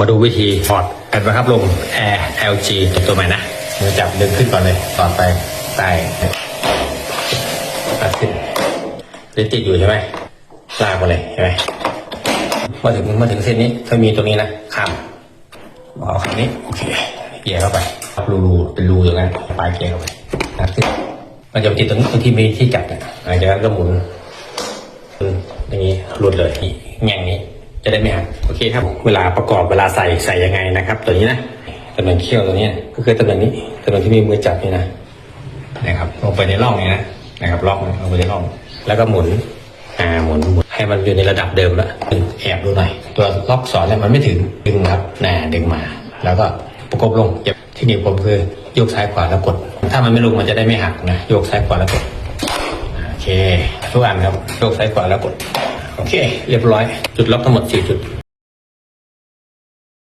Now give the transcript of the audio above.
มาดูวิธีถอดแผ่นะคับลม Air LG ตัวใหม่นะมือจับดึงขึ้นก่อนเลยต่อไปใต้ตัดขึ้นติดติดอยู่ใช่ไหมลากมาเลยใช่ไหมมาถึงมาถึงเส้นนี้ถ้ามีตรงนี้นะข้ามเอาคำนี้โอเคเกี่ยเข้าไปรับรูรูเป็นรูอย่างนั้นปลายเกี่ยเข้าไปตัดขึ้นมันจะติดตรงตรงที่มีที่จับเนี่ยหลังจากนั้นก็หมุนอย่างนี้หลุดเลยแง่งนี้ จะได้ไม่หักโอเคครับเวลาประกอบเวลาใส่ใส่ยังไงนะครับ ตัวนี้นะตำแหน่งเขี้ยวตัวนี้ก็คือตำแหน่งนี้ตำแหน่งที่มีมือจับนี่นะนะครับลงไปในร่องนี้นะนะครับร่องลงไปในร่อง แล้วก็หมุนอ่าหมุนหมุนให้มันอยู่ในระดับเดิมแล้วแอบดูหน่อยตัวล็อกสอนเนี่ยมันไม่ถึงดึงครับแหน่ดึงมา แล้วก็ประกบลงเก็บเทคนิคผมคือโยกซ้ายขวาแล้วกด ถ้ามันไม่ลงมันจะได้ไม่หักนะโยกซ้ายขวาแล้วกดโอเคทุกอันครับโยกซ้ายขวาแล้วกด โอเค เรียบร้อย จุดล็อกทั้งหมด 4 จุด